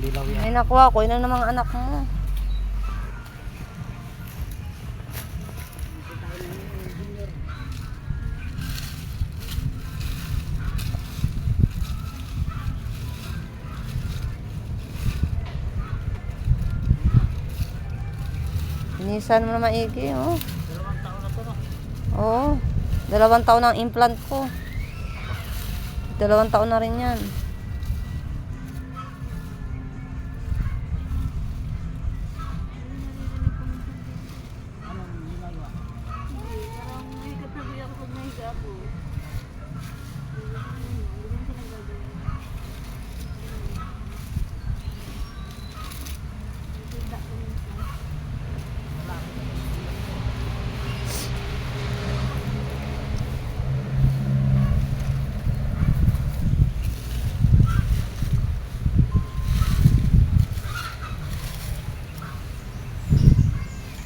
dilaw yan. Ay nakuha ko, yun ang mga anak mo. Inisan mo na maigi, oh. Dalawang taon na to no. Oo. Dalawang taon ang implant ko. Dalawang taon na rin yan. Ako pag nahiga ako.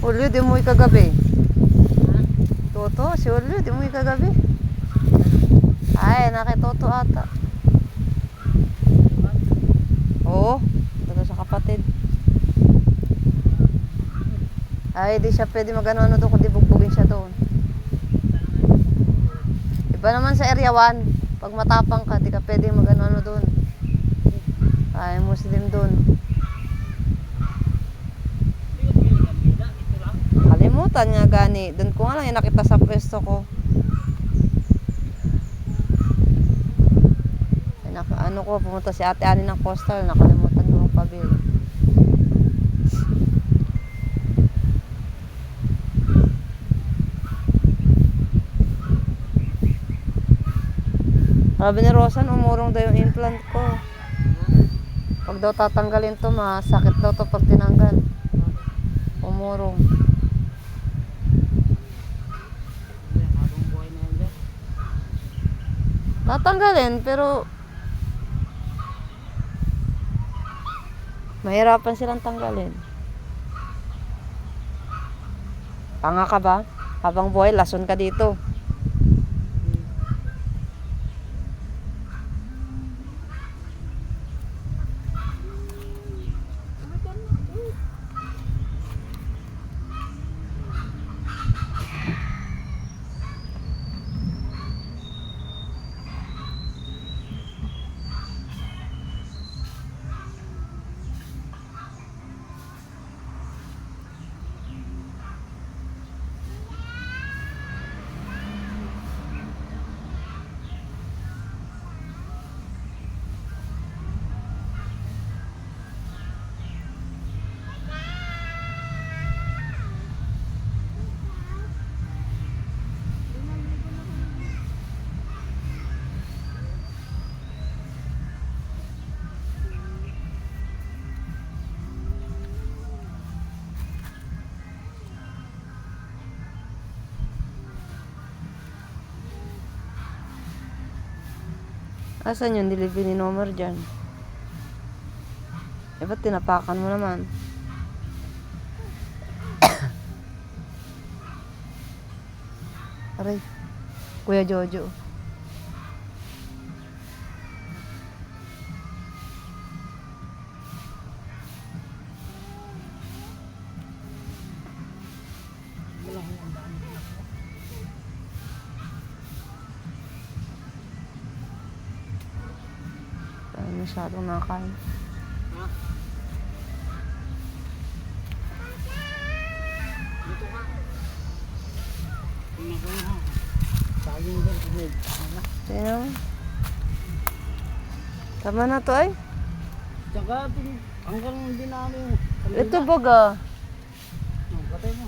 Ulyo, di mo kagabi. Toto, si Ulyo, di mo kagabi. Ay, nakitoto ata. Oo, daga sa kapatid. Ay, di siya pwede magano-ano doon kundi bugbugin siya doon. Iba naman sa area 1, pag matapang ka, di ka pwede magano-ano doon. Ay, Muslim doon. Kalimutan nga gani. Doon ko nga lang yung nakita sa pwesto ko. Naka, ano ko, pumunta si ate Ani ng coastal. Nakalimutan ko ang pabili. Sabi ni Rosan, umurong daw yung implant ko. Pag daw tatanggalin to, masakit daw to pag tinanggal. Umurong. Yan, habang buhay na yan dyan. Tatanggalin, pero mahirapan silang tanggalin. Tanga ka ba? Habang buhay, lason ka dito. Asan yung delivery number dyan? Eh, ba't tinapakan mo naman? Aray, Kuya Jojo. Din. Tumig. Ano? Sino? Tama na to ay. Tsaka, hanggang hindi namin. Ito baga. Patay mo.